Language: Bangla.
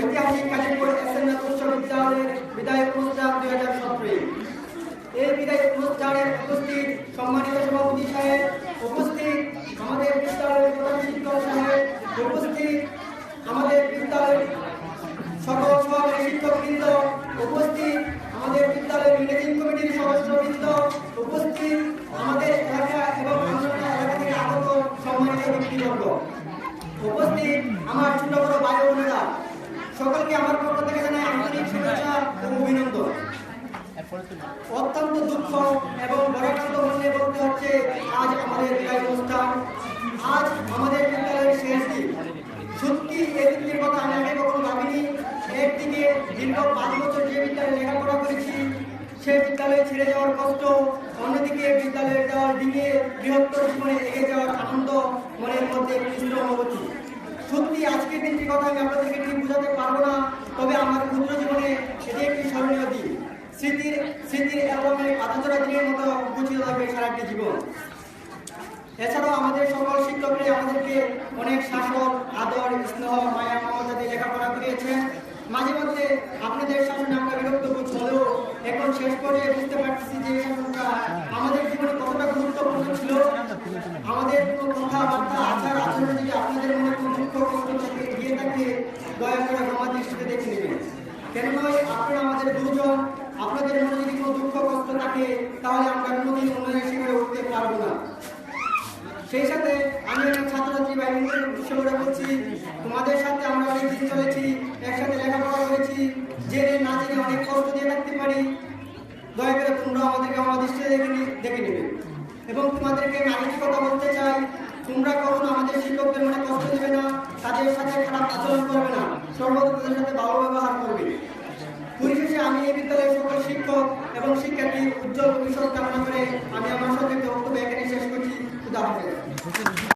ঐতিহাসিক কাশীপুর এসএনএস উচ্চ বিদ্যালয়ের বিদায় অনুষ্ঠান দুই হাজার সতেরো। এই বিদায় অনুষ্ঠানে উপস্থিত সম্মানিত সভাপতি সাহেব, উপস্থিত আমাদের বিদ্যালয়ের প্রধান শিক্ষক সাহেব, উপস্থিত আমাদের বিদ্যালয়ের সকল সহকারী শিক্ষকবৃন্দ, উপস্থিত আমাদের বিদ্যালয়ের ম্যানেজিং কমিটির সদস্যবৃন্দ, উপস্থিত আমাদের এলাকা এবং অন্যান্য এলাকা থেকে আগত সম্মানিত ব্যক্তিবর্গ। উপস্থিত আমার ছোট বড় সকলকে আমার পক্ষ থেকে জানাই আন্তরিক শুভেচ্ছা ও অভিনন্দন। অত্যন্ত দুঃখ এবং বরাকান্ত মনে বলতে হচ্ছে, আজ আমাদের বিদায় অনুষ্ঠান, আজ আমাদের বিদ্যালয়ের শেষ দিন। সত্যি এই কথা আমি আগে কখনো ভাবিনি। একদিকে দীর্ঘ পাঁচ বছর যে বিদ্যালয়ে লেখাপড়া করেছি সে বিদ্যালয়ে ছেড়ে যাওয়ার কষ্ট, অন্যদিকে বিদ্যালয়ে যাওয়ার দিকে বৃহত্তর জীবনে এগিয়ে যাওয়ার আনন্দ মনের মধ্যে মিশ্র অনুভূতি সত্যি আজকের দিনটির কথা আমি আপনাদেরকে ঠিক বোঝাতে পারব না, তবে আমার ক্ষুদ্র জীবনে এটি একটি স্মরণীয় দিন। স্মৃতির স্মৃতির অ্যালবামে পাতাচরা দিনের মতো গুছিয়ে থাকবে সারাটি জীবন। এছাড়াও আমাদের সকল শিক্ষকরা আমাদেরকে অনেক শাসন আদর, স্নেহ, মায়া, মমতা দিয়ে লেখাপড়া করিয়েছেন। মাঝে মধ্যে আপনাদের শাসনে আমরা বিরক্ত বোধ হলেও এখন শেষ পর্যায়ে বুঝতে পারতেছি যে এই শাসনটা আমাদের জীবনে কতটা গুরুত্বপূর্ণ ছিল আমাদের কোনো কথাবার্তা আচার আচরণে যদি আপনাদের মনে কোনো দুঃখ কষ্ট থেকে গিয়ে থাকে দয়া করে ক্ষমা দৃষ্টিতে দেখে নেবেন। কেন নয় আপনারা আমাদের দুজন, আপনাদের মনে যদি কোনো দুঃখ কষ্ট থাকে, তাহলে আমরা কোনোদিন উন্নয়নের শিখরে উঠতে পারব না। সেই সাথে আমি অনেক ছাত্রছাত্রী ভাই বোনদের উদ্দেশ্য করে তোমাদের সাথে আমরা অনেক দিন চলেছি, একসাথে লেখাপড়া করেছি। জেনে না জেনে অনেক কষ্ট দিয়ে থাকতে পারি। দয়া করে তোমরা আমাদেরকে আমার দৃষ্টিতে দেখে দেখে নেবে। এবং তোমাদেরকে আরেকটি কথা বলতে চাই। তোমরা কখনো আমাদের শিক্ষকদের মনে কষ্ট দেবে না, তাদের সাথে খারাপ আচরণ করবে না সর্বদা তাদের সাথে ভালো ব্যবহার করবে। পরিশেষে আমি এই বিদ্যালয়ের সকল শিক্ষক এবং শিক্ষার্থী উজ্জ্বল ভবিষ্যৎ কামনা করে আমি আমার